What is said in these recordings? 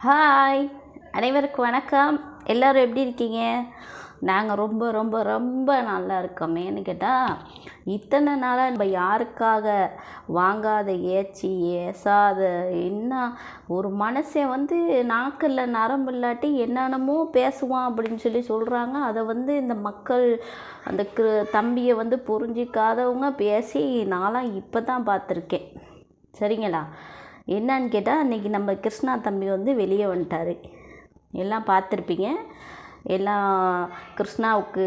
Hi அனைவருக்கும் வணக்கம். எல்லோரும் எப்படி இருக்கீங்க? நாங்கள் ரொம்ப ரொம்ப ரொம்ப நல்லா இருக்கோம் ஏன்னு கேட்டால் இத்தனை நாளாக நம்ம யாருக்காக வாங்காத ஏச்சி ஏசாத என்ன ஒரு மனுஷன் வந்து நாக்கில் நரம்பு இல்லாட்டி என்னென்னமோ பேசுவான் அப்படின்னு சொல்லி சொல்கிறாங்க அதை வந்து இந்த மக்கள் அந்த கு தம்பியை வந்து புரிஞ்சிக்காதவங்க பேசி நான்லாம் இப்போ தான் பார்த்துருக்கேன். சரிங்களா? என்னன்னு கேட்டால் அன்றைக்கி நம்ம கிருஷ்ணா தம்பி வந்து வெளியே வந்துட்டார். எல்லாம் பார்த்துருப்பீங்க. எல்லாம் கிருஷ்ணாவுக்கு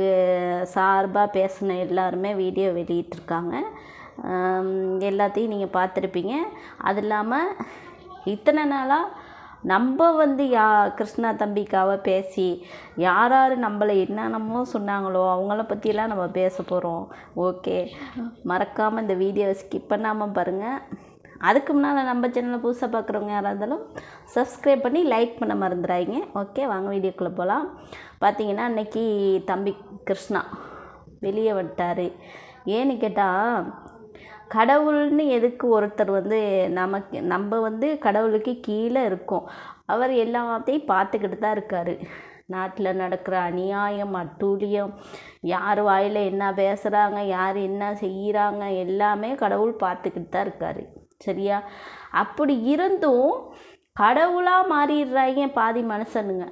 சார்பாக பேசின எல்லாருமே வீடியோ வெளியிட்டிருக்காங்க. எல்லாத்தையும் நீங்கள் பார்த்துருப்பீங்க. அது இல்லாமல் இத்தனை நாளாக நம்ம வந்து யா கிருஷ்ணா தம்பிக்காக பேசி யார் யார் நம்மளை என்னென்னமோ சொன்னாங்களோ அவங்கள பற்றியெல்லாம் நம்ம பேச போகிறோம். ஓகே. மறக்காமல் இந்த வீடியோவை ஸ்கிப் பண்ணாமல் பாருங்கள் அதுக்கு முன்னால் நம்ம சேனலை புதுசாக பார்க்குறவங்க யாராக இருந்தாலும் சப்ஸ்கிரைப் பண்ணி லைக் பண்ண மறந்துடாதீங்க. ஓகே வாங்க வீடியோக்குள்ளே போகலாம் பார்த்தீங்கன்னா அன்றைக்கி தம்பி கிருஷ்ணா வெளியே வந்துட்டார். ஏன்னு கேட்டால் கடவுள்னு எதுக்கு ஒருத்தர் வந்து நமக்கு நம்ம வந்து கடவுளுக்கு கீழே இருக்கோம். அவர் எல்லாத்தையும் பார்த்துக்கிட்டு தான் இருக்கார். நாட்டில் நடக்கிற அநியாயம் அட்டூழியம் யார் வாயில் என்ன பேசுகிறாங்க யார் என்ன செய்கிறாங்க எல்லாமே கடவுள் பார்த்துக்கிட்டு தான் இருக்கார். சரியா? அப்படி இருந்தும் கடவுளாக மாறிடுறாங்க பாதி மனுஷனுங்க?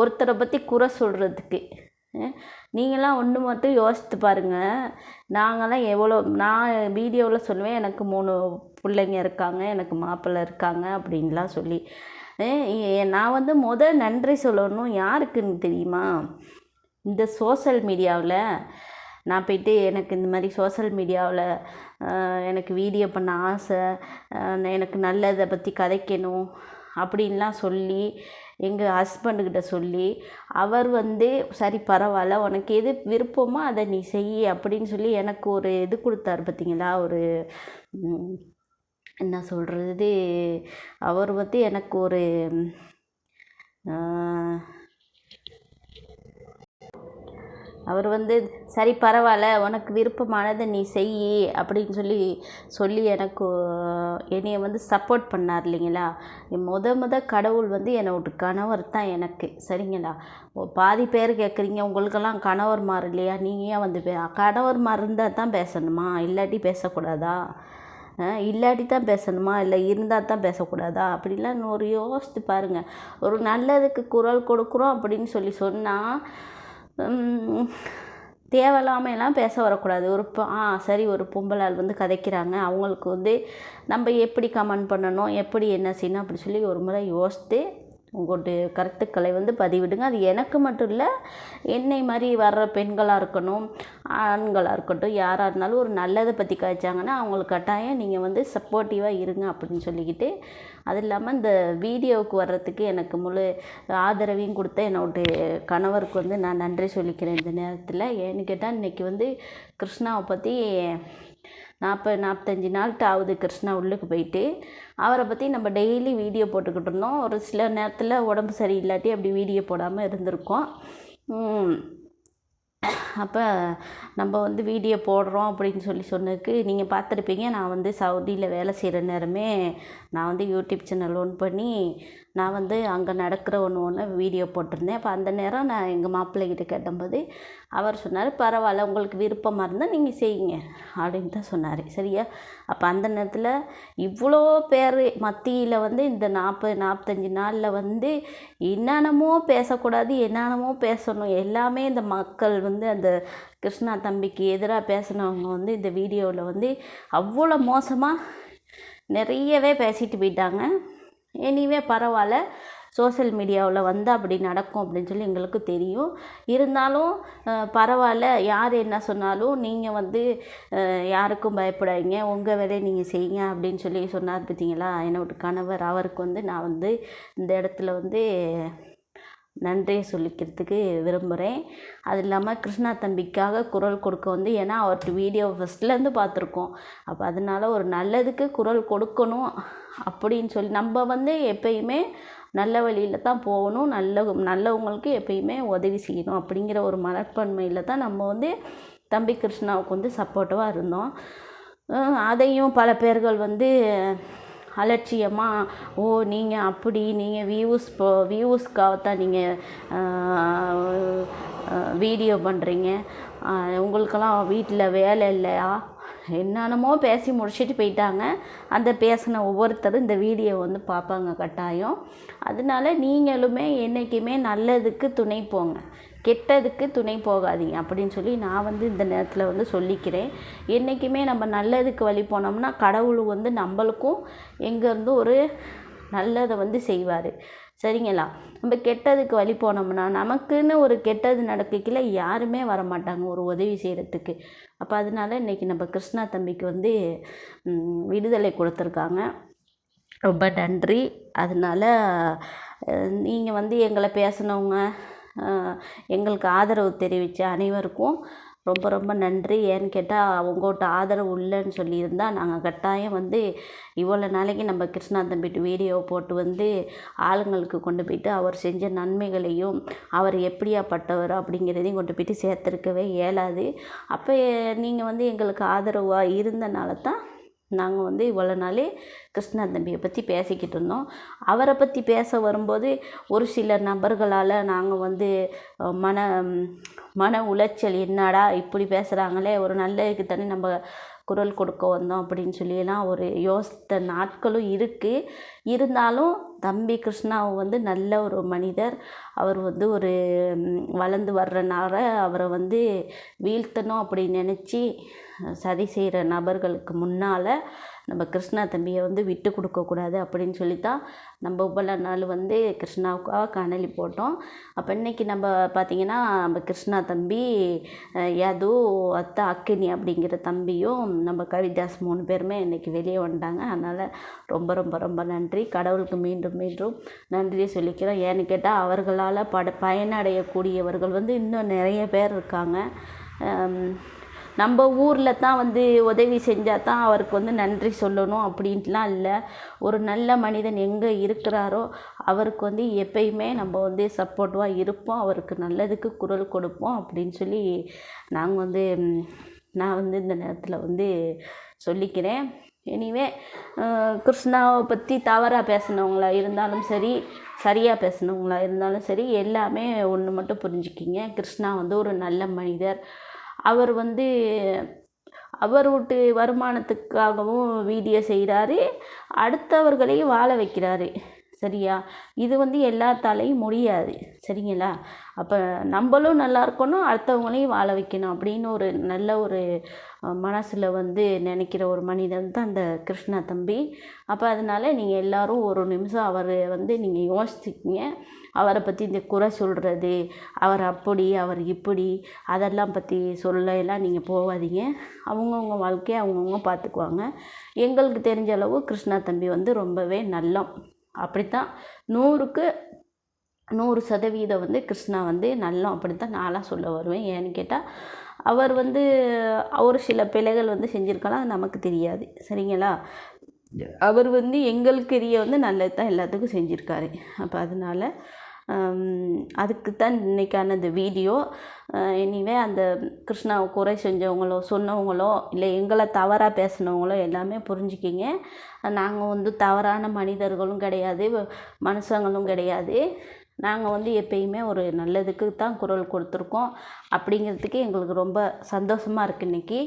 ஒருத்தரை பற்றி குறை சொல்கிறதுக்கு நீங்களாம் ஒன்று மட்டும் யோசித்து பாருங்கள் நாங்களாம் எவ்வளோ நான் வீடியோவில் சொல்லுவேன் எனக்கு மூணு பிள்ளைங்க இருக்காங்க எனக்கு மாப்பிள்ளை இருக்காங்க அப்படின்லாம் சொல்லி நான் வந்து முதல் நன்றி சொல்லணும் யாருக்குன்னு தெரியுமா? இந்த சோஷியல் மீடியாவில் நான் போயிட்டு எனக்கு இந்த மாதிரி சோஷியல் மீடியாவில் எனக்கு வீடியோ பண்ண ஆசை எனக்கு நல்லதை பற்றி கதைக்கணும் அப்படின்லாம் சொல்லி எங்கள் ஹஸ்பண்டுக்கிட்ட சொல்லி அவர் வந்து சரி பரவாயில்ல உனக்கு எது விருப்பமோ அதை நீ செய் அப்படின்னு சொல்லி எனக்கு ஒரு இது கொடுத்தாரு பார்த்தீங்களா ஒரு என்ன சொல்கிறது அவர் வந்து எனக்கு ஒரு அவர் வந்து சரி பரவாயில்ல உனக்கு விருப்பமானதை நீ செய் அப்படின்னு சொல்லி சொல்லி எனக்கு என்னையை வந்து சப்போர்ட் பண்ணார் இல்லைங்களா? முத முத கடவுள் வந்து என்னோட கணவர் தான் எனக்கு சரிங்களா? ஓ, பாதி பேர் கேட்குறீங்க உங்களுக்கெல்லாம் கணவர் மாறு இல்லையா? நீங்கள் ஏன் வந்து பே கணவர் மாறு இருந்தால் தான் பேசணுமா? இல்லாட்டி பேசக்கூடாதா? இல்லாட்டி தான் பேசணுமா? இல்லை இருந்தால் தான் பேசக்கூடாதா? அப்படிலாம் ஒரு யோசித்து பாருங்கள் ஒரு நல்லதுக்கு குரல் கொடுக்குறோம் அப்படின்னு சொல்லி சொன்னால் தேவையில்லாமலாம் பேச வரக்கூடாது. ஒரு ஆ சரி ஒரு பொம்பளை ஆள் வந்து கதைக்கிறாங்க. அவங்களுக்கு வந்து நம்ம எப்படி கமெண்ட் பண்ணணும்? எப்படி என்ன செய்யணும்? அப்படி சொல்லி ஒரு முறை யோசித்து உங்களுடைய கருத்துக்களை வந்து பதிவிடுங்க. அது எனக்கு மட்டும் இல்லை என்னை மாதிரி வர்ற பெண்களாக இருக்கணும் ஆண்களாக இருக்கட்டும் யாராக இருந்தாலும் ஒரு நல்லதை பற்றி காய்ச்சாங்கன்னா அவங்களுக்கு கட்டாயம் நீங்கள் வந்து சப்போர்ட்டிவாக இருங்க அப்படின்னு சொல்லிக்கிட்டு அது இல்லாமல் இந்த வீடியோவுக்கு வர்றதுக்கு எனக்கு முழு ஆதரவையும் கொடுத்த என்னோடைய கணவருக்கு வந்து நான் நன்றி சொல்லிக்கிறேன் இந்த நேரத்தில். ஏன்னு கேட்டால் இன்றைக்கி வந்து கிருஷ்ணாவை பற்றி நாற்பது நாற்பத்தஞ்சு நாள்கிட்ட ஆகுது கிருஷ்ணா உள்ளுக்கு போயிட்டு அவரை பற்றி நம்ம டெய்லி வீடியோ போட்டுக்கிட்டு இருந்தோம். ஒரு சில நேரத்தில் உடம்பு சரியில்லாட்டி அப்படி வீடியோ போடாமல் இருந்திருக்கோம். அப்போ நம்ம வந்து வீடியோ போடுறோம் அப்படின்னு சொல்லி சொன்னதுக்கு நீங்கள் பார்த்துருப்பீங்க நான் வந்து சவுதியில் வேலை செய்கிற நேரமே நான் வந்து யூடியூப் சேனல் ஓன் பண்ணி நான் வந்து அங்கே நடக்கிற ஒன்று ஒன்று வீடியோ போட்டிருந்தேன். அப்போ அந்த நேரம் நான் எங்கள் மாப்பிள்ளைகிட்ட கேட்டபோது அவர் சொன்னார் பரவாயில்ல உங்களுக்கு விருப்பமாக இருந்தால் நீங்கள் செய்யுங்க அப்படின்னு தான் சொன்னார். சரியா? அப்போ அந்த நேரத்தில் இவ்வளோ பேர் மத்தியில் வந்து இந்த நாற்பது நாற்பத்தஞ்சு நாளில் வந்து என்னென்னமோ பேசக்கூடாது என்னென்னமோ பேசணும். எல்லாமே இந்த மக்கள் வந்து அந்த கிருஷ்ணா தம்பிக்கு எதிராக பேசினவங்க வந்து இந்த வீடியோவில் வந்து அவ்வளோ மோசமாக நிறையவே பேசிட்டு போயிட்டாங்க. எனிவே பரவாயில்ல. சோஷியல் மீடியாவில் வந்து அப்படி நடக்கும் அப்படின்னு சொல்லி எங்களுக்கு தெரியும். இருந்தாலும் பரவாயில்ல. யார் என்ன சொன்னாலும் நீங்கள் வந்து யாருக்கும் பயப்படாதீங்க. உங்கள் வேலையை நீங்கள் செய்யுங்க அப்படின்னு சொல்லி சொன்னார் பார்த்தீங்களா? என்னோட கணவர். அவருக்கு வந்து நான் வந்து இந்த இடத்துல வந்து நன்றியை சொல்லிக்கிறதுக்கு விரும்புகிறேன். அது இல்லாமல் கிருஷ்ணா தம்பிக்காக குரல் கொடுக்க வந்து ஏன்னா அவர்கிட்ட வீடியோ ஃபஸ்ட்லேருந்து பார்த்துருக்கோம். அப்போ அதனால ஒரு நல்லதுக்கு குரல் கொடுக்கணும் அப்படின்னு சொல்லி நம்ம வந்து எப்பயுமே நல்ல வழியில் தான் போகணும். நல்ல நல்லவங்களுக்கு எப்பயுமே உதவி செய்யணும் அப்படிங்கிற ஒரு மனப்பான்மையில் தான் நம்ம வந்து தம்பி கிருஷ்ணாவுக்கு வந்து சப்போர்ட்டிவாக இருந்தோம். அதையும் பல பேர்கள் வந்து அலட்சியமாக ஓ நீங்கள் அப்படி நீங்கள் வியூஸ் போ வியூஸ்க்காகத்தான் நீங்கள் வீடியோ பண்ணுறீங்க உங்களுக்கெல்லாம் வீட்டில் வேலை இல்லையா? என்னென்னமோ பேசி முடிச்சுட்டு போயிட்டாங்க. அந்த பேசின ஒவ்வொருத்தரும் இந்த வீடியோ வந்து பார்ப்பாங்க கட்டாயம். அதனால நீங்களுமே என்றைக்குமே நல்லதுக்கு துணை போங்க. கெட்டதுக்கு துணை போகாதீங்க அப்படின்னு சொல்லி நான் வந்து இந்த நேரத்தில் வந்து சொல்லிக்கிறேன். என்றைக்குமே நம்ம நல்லதுக்கு வழி போனோம்னா கடவுள் வந்து நம்மளுக்கும் எங்கேருந்து ஒரு நல்லதை வந்து செய்வார். சரிங்களா? நம்ம கெட்டதுக்கு வழி போனோம்னா நமக்குன்னு ஒரு கெட்டது நடக்கல யாருமே வர மாட்டாங்க ஒரு உதவி செய்கிறதுக்கு அப்போ அதனால இன்றைக்கி நம்ம கிருஷ்ணா தம்பிக்கு வந்து விடுதலை கொடுத்துருக்காங்க. ரொம்ப நன்றி. அதனால் நீங்கள் வந்து எங்களை பேசினவங்க எங்களுக்கு ஆதரவு தெரிவித்த அனைவருக்கும் ரொம்ப ரொம்ப நன்றி. ஏன்னு கேட்டால் உங்கள்கிட்ட ஆதரவு இல்லைன்னு சொல்லியிருந்தால் நாங்கள் கட்டாயம் வந்து இவ்வளோ நாளைக்கு நம்ம கிருஷ்ணா தம்பிட்டு வீடியோ போட்டு வந்து ஆளுங்களுக்கு கொண்டு போயிட்டு அவர் செஞ்ச நன்மைகளையும் அவர் எப்படியாப்பட்டவர் அப்படிங்கிறதையும் கொண்டு போயிட்டு சேர்த்துருக்கவே இயலாது. அப்போ நீங்கள் வந்து எங்களுக்கு ஆதரவாக இருந்தனால தான் நாங்கள் வந்து இவ்வளோ நாளே கிருஷ்ணா தம்பியை பற்றி பேசிக்கிட்டு இருந்தோம். அவரை பற்றி பேச வரும்போது ஒரு சில நபர்களால் நாங்கள் வந்து மன மன உளைச்சல் என்னடா இப்படி பேசுகிறாங்களே ஒரு நல்ல இதுக்கு தானே நம்ம குரல் கொடுக்க வந்தோம் அப்படின்னு சொல்லியெல்லாம் ஒரு யோசித்த நாட்களும் இருக்குது இருந்தாலும் தம்பி கிருஷ்ணாவை வந்து நல்ல ஒரு மனிதர். அவர் வந்து ஒரு வளர்ந்து வர்றனால அவரை வந்து வீழ்த்தணும் அப்படின்னு நினச்சி சதி செய்கிற நபர்களுக்கு முன்னால் நம்ம கிருஷ்ணா தம்பியை வந்து விட்டு கொடுக்கக்கூடாது அப்படின்னு சொல்லி தான் நம்ம இவ்வளோ நாள் வந்து கிருஷ்ணாவுக்காக காணொலி போட்டோம். அப்போ இன்றைக்கி நம்ம பார்த்திங்கன்னா நம்ம கிருஷ்ணா தம்பி யாது அத்தை அக்கினி அப்படிங்கிற தம்பியும் நம்ம கவிதாஸ் மூணு பேருமே இன்றைக்கி வெளியே வந்துட்டாங்க. அதனால் ரொம்ப ரொம்ப ரொம்ப நன்றி. கடவுளுக்கு மீண்டும் மீண்டும் நன்றியை சொல்லிக்கிறோம். ஏன்னு கேட்டால் அவர்களால் பட பயனடையக்கூடியவர்கள் வந்து இன்னும் நிறைய பேர் இருக்காங்க. நம்ம ஊரில் தான் வந்து உதவி செஞ்சால் தான் அவருக்கு வந்து நன்றி சொல்லணும் அப்படின்ட்டுலாம் இல்லை. ஒரு நல்ல மனிதன் எங்கே இருக்கிறாரோ அவருக்கு வந்து எப்பயுமே நம்ம வந்து சப்போர்ட்டிவாக இருப்போம். அவருக்கு நல்லதுக்கு குரல் கொடுப்போம் அப்படின்னு சொல்லி நாங்கள் வந்து நான் வந்து இந்த நேரத்தில் வந்து சொல்லிக்கிறேன். எனிவே கிருஷ்ணாவை பற்றி தவறாக பேசினவங்களா இருந்தாலும் சரி சரியாக பேசினவங்களா இருந்தாலும் சரி எல்லாமே ஒன்று மட்டும் புரிஞ்சுக்கிங்க. கிருஷ்ணா வந்து ஒரு நல்ல மனிதர். அவர் வந்து அவர் வீட்டு வருமானத்துக்காகவும் வீடியோ செய்கிறாரு அடுத்தவர்களையும் வாழ வைக்கிறாரு. சரியா? இது வந்து எல்லாத்தாலையும் முடியாது. சரிங்களா? அப்போ நம்மளும் நல்லா இருக்கணும் அடுத்தவங்களையும் வாழ வைக்கணும் அப்படின்னு ஒரு நல்ல ஒரு மனசில் வந்து நினைக்கிற ஒரு மனிதன் தான் அந்த கிருஷ்ணா தம்பி. அப்போ அதனால் நீங்கள் எல்லோரும் ஒரு நிமிஷம் அவரை வந்து நீங்கள் யோசிச்சுக்கிங்க. அவரை பற்றி இந்த குறை சொல்கிறது அவர் அப்படி அவர் இப்படி அதெல்லாம் பற்றி சொல்ல எல்லாம் நீங்கள் போகாதீங்க. அவங்கவுங்க வாழ்க்கையை அவங்கவுங்க பார்த்துக்குவாங்க எங்களுக்கு தெரிஞ்ச அளவு கிருஷ்ணா தம்பி வந்து ரொம்பவே நல்லம். அப்படித்தான். நூறுக்கு நூறு சதவீதம் வந்து கிருஷ்ணா வந்து நல்லம் அப்படித்தான் நான்லாம் சொல்ல வருவேன். ஏன்னு கேட்டால் அவர் வந்து ஒரு சில பிழைகள் வந்து செஞ்சுருக்கலாம் நமக்கு தெரியாது. சரிங்களா? அவர் வந்து எங்களுக்கு எரிய வந்து நல்லது தான் எல்லாத்துக்கும் செஞ்சுருக்காரு. அப்போ அதனால் அதுக்கு தான் இன்றைக்கான இந்த வீடியோ. எனிவே அந்த கிருஷ்ணாவை குறை செஞ்சவங்களோ சொன்னவங்களோ இல்லை எங்களை தவறாக பேசினவங்களோ எல்லாமே புரிஞ்சுக்கிங்க. நாங்கள் வந்து தவறான மனிதர்களும் கிடையாது மனுஷங்களும் கிடையாது. நாங்கள் வந்து எப்பயுமே ஒரு நல்லதுக்கு தான் குரல் கொடுத்துருக்கோம். அப்படிங்கிறதுக்கு எங்களுக்கு ரொம்ப சந்தோஷமாக இருக்குது இன்றைக்கி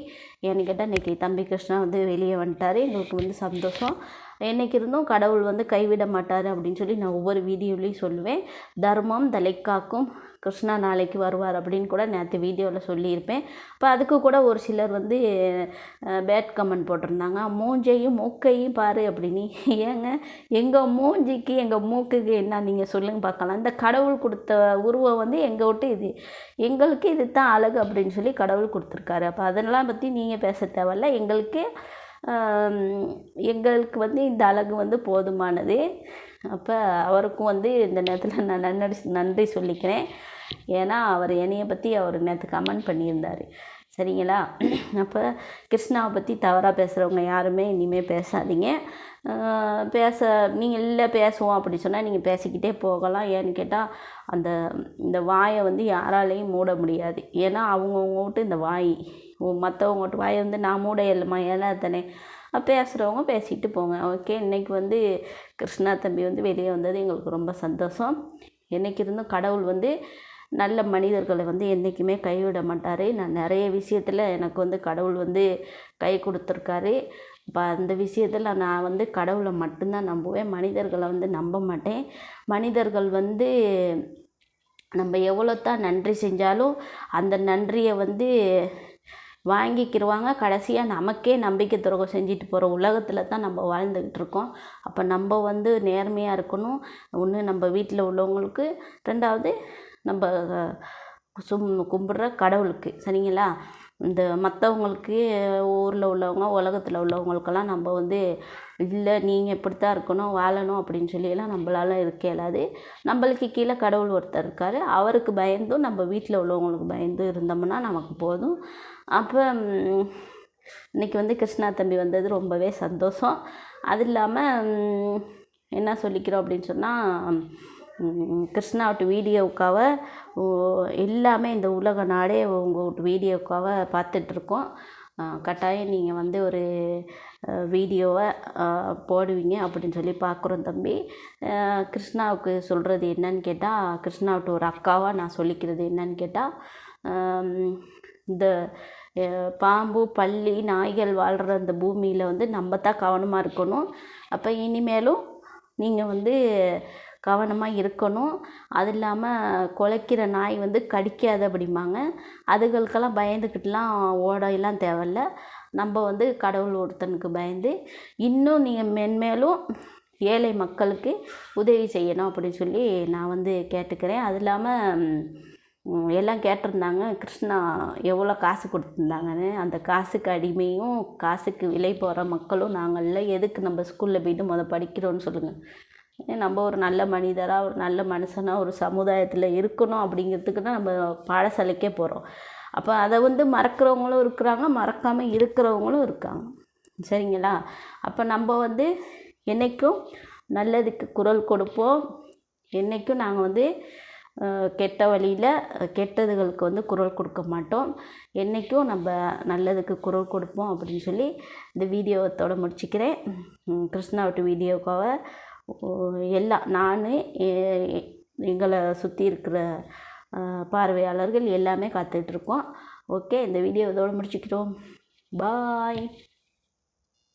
ஏன்னு கேட்டால் இன்றைக்கி தம்பி கிருஷ்ணா வந்து வெளியே வந்துட்டார். எங்களுக்கு வந்து சந்தோஷம். என்றைக்கு இருந்தும் கடவுள் வந்து கைவிட மாட்டார் அப்படின்னு சொல்லி நான் ஒவ்வொரு வீடியோலையும் சொல்லுவேன். தர்மம் தலைக்காக்கும் கிருஷ்ணா நாளைக்கு வருவார் அப்படின்னு கூட நேற்று வீடியோவில் சொல்லியிருப்பேன். இப்போ அதுக்கு கூட ஒரு சிலர் வந்து பேட் கமெண்ட் போட்டிருந்தாங்க. மூஞ்சையும் மூக்கையும் பாரு அப்படின்னு. ஏங்க எங்கள் மூஞ்சிக்கு எங்கள் மூக்குக்கு என்ன நீங்கள் சொல்லுங்க பார்க்கலாம். இந்த கடவுள் கொடுத்த உருவம் வந்து எங்கள் விட்டு இது? எங்களுக்கு இது தான் அழகு அப்படின்னு சொல்லி கடவுள் கொடுத்துருக்காரு. அப்போ அதெல்லாம் பற்றி நீங்கள் பேச தேவையில்ல. எங்களுக்கு எங்களுக்கு வந்து இந்த அழகு வந்து போதுமானது. அப்போ அவருக்கும் வந்து இந்த நேரத்தில் நான் நன்றி நன்றி சொல்லிக்கிறேன். ஏன்னா அவர் என்னையை பற்றி அவர் நேற்று கமெண்ட் பண்ணியிருந்தார். சரிங்களா? அப்போ கிருஷ்ணாவை பற்றி தவறாக பேசுகிறவங்க யாருமே இனிமேல் பேசாதீங்க. பேச நீங்கள் இல்லை பேசுவோம் அப்படி சொன்னால் நீங்கள் பேசிக்கிட்டே போகலாம். ஏன்னு கேட்டால் அந்த இந்த வாயை வந்து யாராலையும் மூட முடியாது. ஏன்னா அவங்கவுங்க விட்டு இந்த வாய் மற்றவங்க விட்டு வாயை வந்து நான் மூட இல்லைம்மா ஏன்னா தானே? பேசுகிறவங்க பேசிட்டு போங்க. ஓகே இன்றைக்கி வந்து கிருஷ்ணா தம்பி வந்து வெளியே வந்தது எங்களுக்கு ரொம்ப சந்தோஷம். என்றைக்கு இருந்தும் கடவுள் வந்து நல்ல மனிதர்களை வந்து என்றைக்குமே கைவிட மாட்டார். நான் நிறைய விஷயத்தில் எனக்கு வந்து கடவுள் வந்து கை கொடுத்துருக்காரு. இப்போ அந்த விஷயத்தில் நான் வந்து கடவுளை மட்டும்தான் நம்புவேன். மனிதர்களை வந்து நம்ப மாட்டேன். மனிதர்கள் வந்து நம்ம எவ்வளோ தான் நன்றி செஞ்சாலும் அந்த நன்றியை வந்து வாங்கிக்கிடுவாங்க கடைசியாக நமக்கே நம்பிக்கை துரோகம் செஞ்சுட்டு போகிற உலகத்தில் தான் நம்ம வாழ்ந்துக்கிட்டு இருக்கோம். அப்போ நம்ம வந்து நேர்மையாக இருக்கணும். ஒன்று நம்ம வீட்டில் உள்ளவங்களுக்கு ரெண்டாவது நம்ம சும் கும்பிட்ற கடவுளுக்கு. சரிங்களா? இந்த மற்றவங்களுக்கு ஊரில் உள்ளவங்க உலகத்தில் உள்ளவங்களுக்கெல்லாம் நம்ம வந்து இல்லை நீங்கள் இப்படித்தான் இருக்கணும் வாழணும் அப்படின்னு சொல்லியெல்லாம் நம்மளால இருக்க இயலாது. நம்மளுக்கு கீழே கடவுள் ஒருத்தர் இருக்கார். அவருக்கு பயந்தும் நம்ம வீட்டில் உள்ளவங்களுக்கு பயந்து இருந்தோம்னா நமக்கு போதும். அப்போ இன்றைக்கி வந்து கிருஷ்ணா தம்பி வந்தது ரொம்பவே சந்தோஷம். அது இல்லாமல் என்ன சொல்லிக்கிறோம் அப்படின்னு சொன்னால் கிருஷ்ணா வீடியோவுக்காக எல்லாமே இந்த உலக நாடே உங்கள் வீடியோக்காக பார்த்துட்ருக்கோம் கட்டாயம் நீங்கள் வந்து ஒரு வீடியோவை போடுவீங்க அப்படின்னு சொல்லி பார்க்குறோம் தம்பி. கிருஷ்ணாவுக்கு சொல்கிறது என்னன்னு கேட்டால் கிருஷ்ணாவுக்கு ஒரு அக்காவாக நான் சொல்லிக்கிறது என்னன்னு கேட்டால் இந்த பாம்பு பள்ளி நாய்கள் வாழ்கிற அந்த பூமியில் வந்து நம்ம தான் கவனமாக இருக்கணும். அப்போ இனிமேலும் நீங்கள் வந்து கவனமாக இருக்கணும். அது இல்லாமல் குலைக்கிற நாய் வந்து கடிக்காது அப்படிம்பாங்க. அதுகளுக்கெல்லாம் பயந்துக்கிட்டுலாம் ஓடையெல்லாம் தேவையில்ல. நம்ம வந்து கடவுள் ஒருத்தனுக்கு பயந்து இன்னும் நீங்கள் மென்மேலும் ஏழை மக்களுக்கு உதவி செய்யணும் அப்படின்னு சொல்லி நான் வந்து கேட்டுக்கிறேன். அது இல்லாமல் எல்லாம் கேட்டிருந்தாங்க. கிருஷ்ணா எவ்வளோ காசு கொடுத்துருந்தாங்கன்னு. அந்த காசுக்கு அடிமையும் காசுக்கு விலை போகிற மக்களும் நாங்கள்ல. எதுக்கு நம்ம ஸ்கூலில் போய்ட்டு மொதல் படிக்கிறோன்னு சொல்லுங்கள் நம்ம ஒரு நல்ல மனிதராக ஒரு நல்ல மனுஷனாக ஒரு சமுதாயத்தில் இருக்கணும் அப்படிங்கிறதுக்கு தான் நம்ம பாடசாலைக்கே போகிறோம் அப்போ அதை வந்து மறக்கிறவங்களும் இருக்கிறாங்க மறக்காமல் இருக்கிறவங்களும் இருக்காங்க. சரிங்களா? அப்போ நம்ம வந்து என்றைக்கும் நல்லதுக்கு குரல் கொடுப்போம். என்றைக்கும் நாங்கள் வந்து கெட்ட வழியில் கெட்டதுகளுக்கு வந்து குரல் கொடுக்க மாட்டோம். என்றைக்கும் நம்ம நல்லதுக்கு குரல் கொடுப்போம் அப்படின்னு சொல்லி இந்த வீடியோத்தோட முடிச்சுக்கிறேன். கிருஷ்ணா விட்டு எல்லா எல்லாம் நான் எங்களை சுற்றி இருக்கிற பார்வையாளர்கள் எல்லாமே காத்துட்ருக்கோம் ஓகே இந்த வீடியோ இதோடு முடிச்சுக்கிறோம் பாய்.